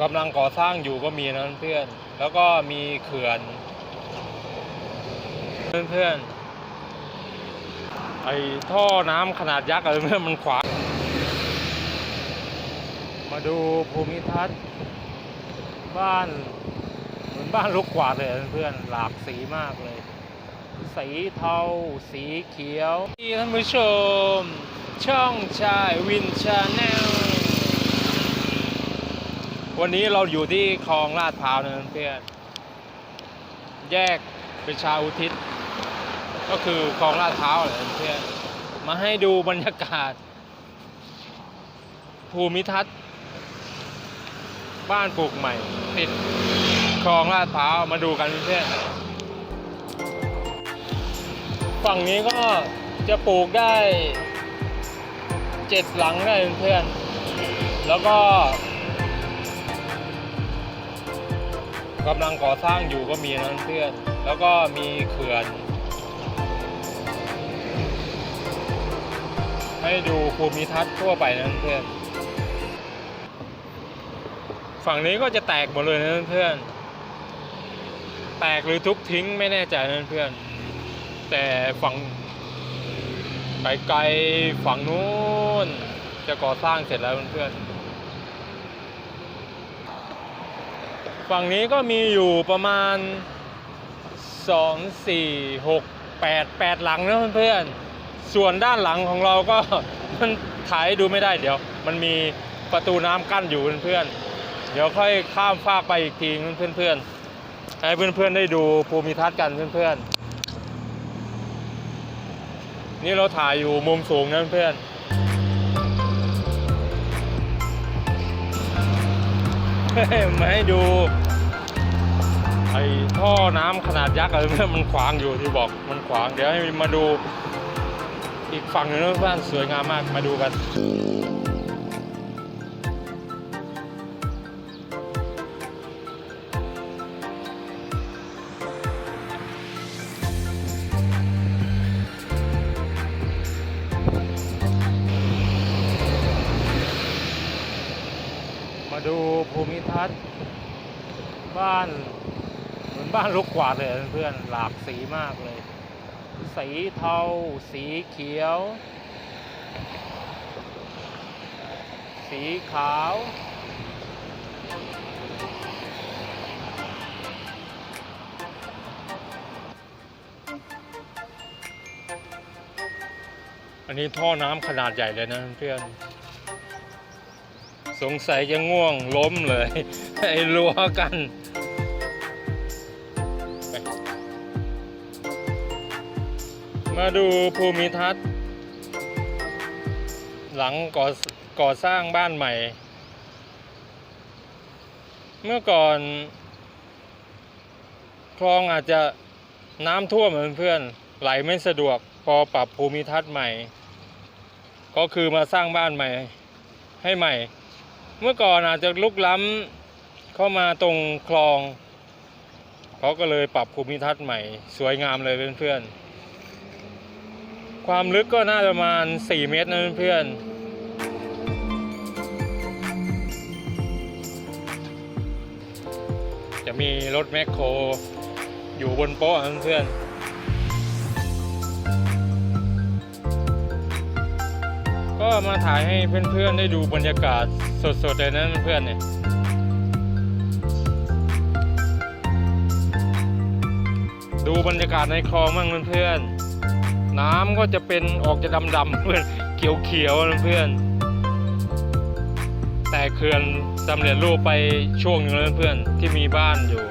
กำลังก่อสร้างอยู่ก็มีนะเพื่อน แล้วก็มีเขื่อน เพื่อนๆไอ้ท่อน้ำขนาดยักษ์อะไรเพื่อนมันขวางมาดูภูมิทัศน์ บ้านเหมือนบ้านลูกกวาดเลยเพื่อนหลากสีมากเลย สีเทา สีเขียวที่ท่านผู้ชม ช่องชายวินชาแนล วันนี้เราอยู่ที่คลองลาดพร้าวนะเพื่อนแยกประชาอุทิศ ก็คือคลองลาดพร้าวเลยเพื่อนมาให้ดูบรรยากาศ ภูมิทัศน์ บ้านปลูกใหม่ ติดคลองลาดพร้าวมาดูกันเพื่อนฝั่งนี้ก็จะปลูกได้เจ็ดหลังได้เพื่อนแล้วก็ กำลังก่อสร้างอยู่ก็มีนะเพื่อน แล้วก็มีเขื่อน ให้ดูภูมิทัศน์ทั่วไปนะเพื่อน ฝั่งนี้ก็จะแตกหมดเลยนะเพื่อน แตกหรือทุบทิ้งไม่แน่ใจนะเพื่อน แต่ฝั่งไกลๆฝั่งนู้นจะก่อสร้างเสร็จแล้วเพื่อน ฝั่งนี้ก็มีอยู่ประมาณ 2 4 6 8 8 หลังนะเพื่อนๆ ส่วนด้านหลังของเราก็มันถ่ายดูไม่ได้เดี๋ยว มันมีประตูน้ำกั้นอยู่เพื่อนๆ เดี๋ยวค่อยข้ามฟากไปอีกทีเพื่อนๆ ให้เพื่อนๆได้ดูภูมิทัศน์กันเพื่อนๆ นี่เราถ่ายอยู่มุมสูงนะเพื่อนเมาให้ดูไอ้ท่อน้ำขนาดยักษ์อะไรเพื่อนมันขวางอยู่ที่บอกมันขวาง เดี๋ยวให้มาดูอีกฝั่งหนึ่งนะเพื่อนสวยงามมากมาดูกัน มาดูภูมิทัศน์ บ้านเหมือนบ้านลูกกวาดเลยเพื่อนหลากสีมากเลย สีเทา สีเขียว สีขาวอันนี้ท่อน้ำขนาดใหญ่เลยนะเพื่อน สงสัยจะง่วงล้มเลย ไอ้รั้วกันมาดูภูมิทัศน์ หลังก่อก่อสร้างบ้านใหม่ เมื่อก่อน คลองอาจจะน้ำท่วมเหมือนเพื่อนไหลไม่สะดวกพอปรับภูมิทัศน์ใหม่ ก็คือมาสร้างบ้านใหม่ให้ใหม่ เมื่อก่อนอาจจะลุกล้ำเข้ามาตรงคลองเขาก็เลยปรับภูมิทัศน์ใหม่ สวยงามเลยเพื่อนๆ ความลึกก็น่าจะประมาณ 4 เมตรนะเพื่อนๆจะมีรถแมคโครอยู่บนโป๊ะนะเพื่อน ก็มาถ่ายให้เพื่อนๆได้ดูบรรยากาศสดๆเลยนะเพื่อนๆเนี่ยดูบรรยากาศในคลองมั่งเพื่อนๆน้ำก็จะเป็นออกจะดำๆเพื่อนเขียวๆเพื่อนแต่เขื่อนสำเร็จรูปไปช่วงหนึงแล้วเพื่อนที่มีบ้านอยู่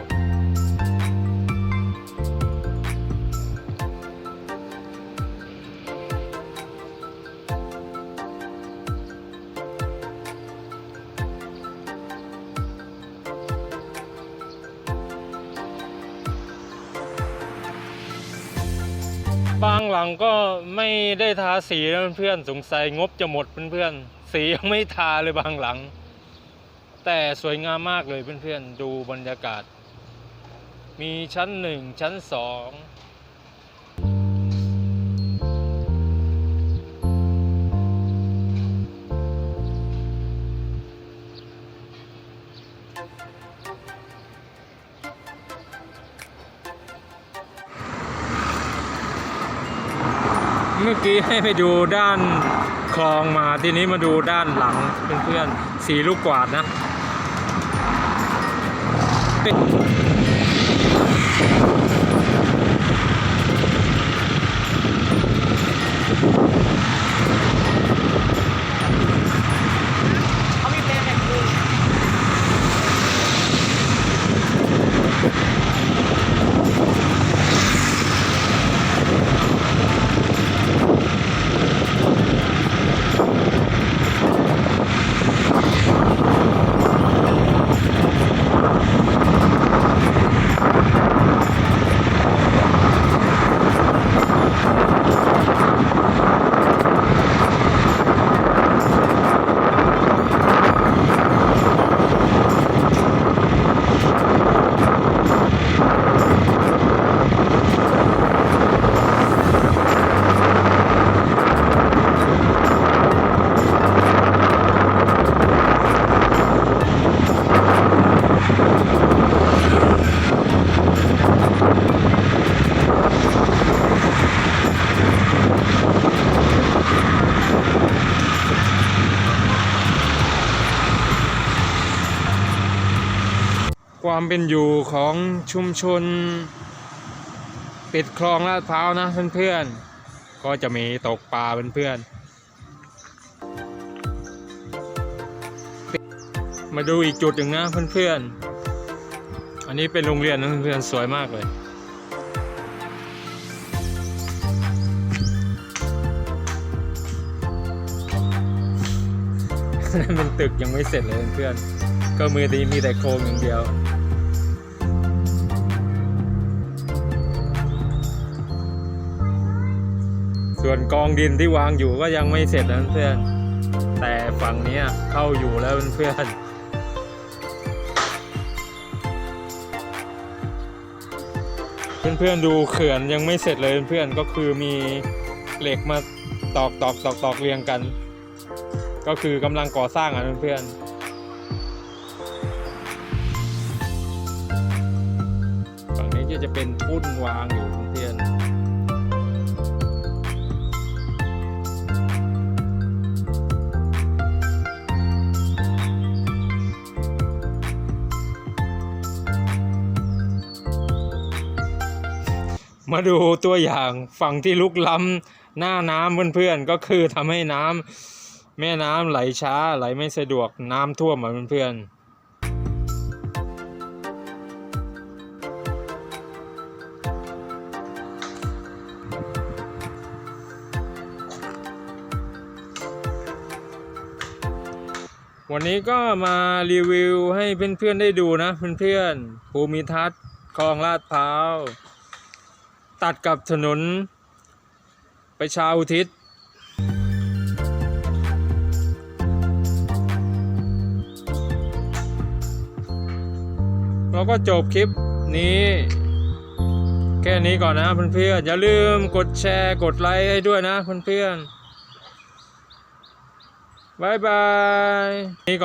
หลังก็ไม่ได้ทาสีนะเพื่อนสงสัยงบจะหมดเพื่อนๆสียังไม่ทาเลยบางหลัง แต่สวยงามมากเลยเพื่อนๆดูบรรยากาศ มีชั้นหนึ่งชั้นสอง เมื่อกี้ให้ไปดูด้านคลองมาทีนี้มาดูด้านหลังเพื่อนๆสีลูกกวาดนะ ความเป็นอยู่ของชุมชนติดคลองลาดพร้าวนะเพื่อนๆ ก็จะมีตกปลาเพื่อนๆ มาดูอีกจุดหนึ่งนะเพื่อนๆ อันนี้เป็นโรงเรียนนะเพื่อนๆ สวยมากเลยเป็นตึกยังไม่เสร็จเลยเพื่อน ก็มือดีมีแต่โครงอย่างเดียว ส่วนกองดินที่วางอยู่ก็ยังไม่เสร็จนะเพื่อน แต่ฝั่งนี้เข้าอยู่แล้วเพื่อนเพื่อนๆดูเขื่อนยังไม่เสร็จเลยเพื่อนก็คือมีเหล็กมาตอกตอกตอกตอกเรียงกัน ก็คือกำลังก่อสร้างอะเพื่อนๆฝั่งนี้ก็จะเป็นทุ่นวางอยู่ มาดูตัวอย่างฝั่งที่ลุกล้ำหน้าน้ำเพื่อนๆก็คือทำให้น้ำแม่น้ำไหลช้าไหลไม่สะดวกน้ำท่วมอะเพื่อนๆวันนี้ก็มารีวิวให้เพื่อนๆได้ดูนะ เพื่อนๆภูมิทัศน์คลองลาดพร้าว ตัดกับถนนประชาอุทิศ เราก็จบคลิปนี้ แค่นี้ก่อนนะเพื่อนๆ อย่าลืมกดแชร์กดไลค์ให้ด้วยนะเพื่อนๆบายบาย นี่ก่อน